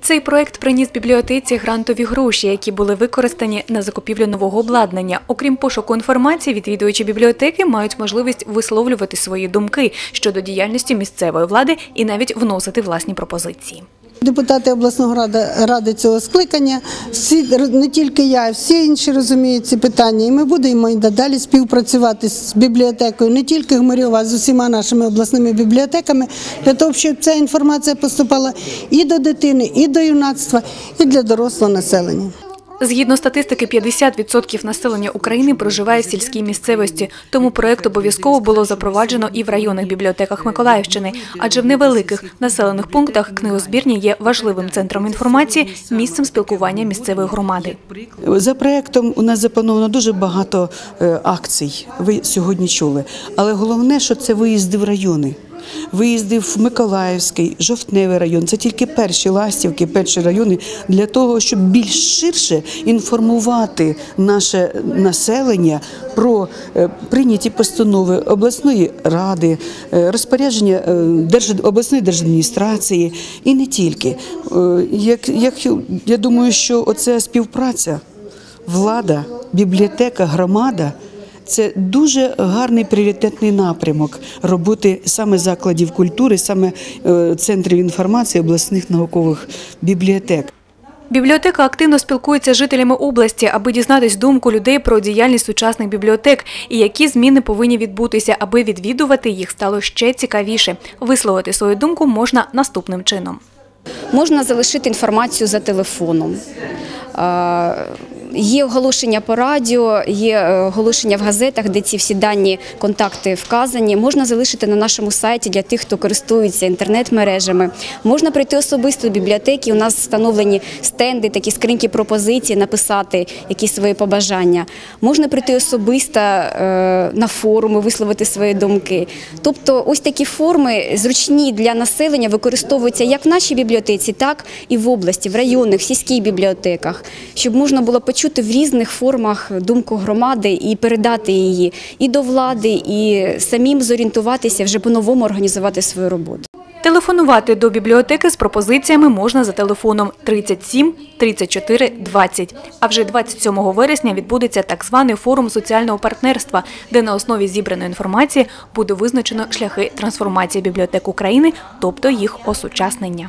Цей проект приніс бібліотеці грантові гроші, які були використані на закупівлю нового обладнання. Окрім пошуку інформації, відвідувачі бібліотеки мають можливість висловлювати свої думки щодо діяльності місцевої влади і навіть вносити власні пропозиції. Депутати обласного ради, ради цього скликання, всі не тільки я, всі інші розуміють ці питання. І ми будемо і надалі співпрацювати з бібліотекою не тільки Гмарьова, а з усіма нашими обласними бібліотеками, для того, щоб ця інформація поступала і до дитини, і до юнацтва, і для дорослого населення. Згідно статистики, 50% населення України проживає в сільській місцевості, тому проект обов'язково було запроваджено і в районних бібліотеках Миколаївщини, адже в невеликих населених пунктах книгозбірні є важливим центром інформації, місцем спілкування місцевої громади. За проектом у нас заплановано дуже багато е, акцій. Ви сьогодні чули. Але головне, що це виїзди в райони. Виїзди в Миколаївський, Жовтневий район це тільки перші ластівки, перші райони для того, щоб більш ширше інформувати наше населення про е, прийняті постанови обласної ради, е, розпорядження е, обласної держадміністрації і не тільки. Як я думаю, що оця співпраця влада, бібліотека, громада. Це дуже гарний пріоритетний напрямок роботи саме закладів культури, саме е, центрів інформації обласних наукових бібліотек. Бібліотека активно спілкується з жителями області, аби дізнатись думку людей про діяльність сучасних бібліотек і які зміни повинні відбутися, аби відвідувати їх стало ще цікавіше. Висловити свою думку можна наступним чином. Можна залишити інформацію за телефоном. Є оголошення по радіо, є е, оголошення в газетах, де ці всі дані контакти вказані. Можна залишити на нашому сайті для тих, хто користується інтернет-мережами. Можна прийти особисто до бібліотеки. У нас встановлені стенди, такі скриньки пропозицій, написати якісь свої побажання. Можна прийти особисто е, на форуми, висловити свої думки. Тобто, ось такі форми зручні для населення використовуються як в нашій бібліотеці, так і в області, в районних, в сільських бібліотеках, щоб можна було почути в різних формах думку громади і передати її і до влади, і самим зорієнтуватися, вже по-новому організувати свою роботу. Телефонувати до бібліотеки з пропозиціями можна за телефоном 37 34 20. А вже 27 вересня відбудеться так званий форум соціального партнерства, де на основі зібраної інформації буде визначено шляхи трансформації бібліотек України, тобто їх осучаснення.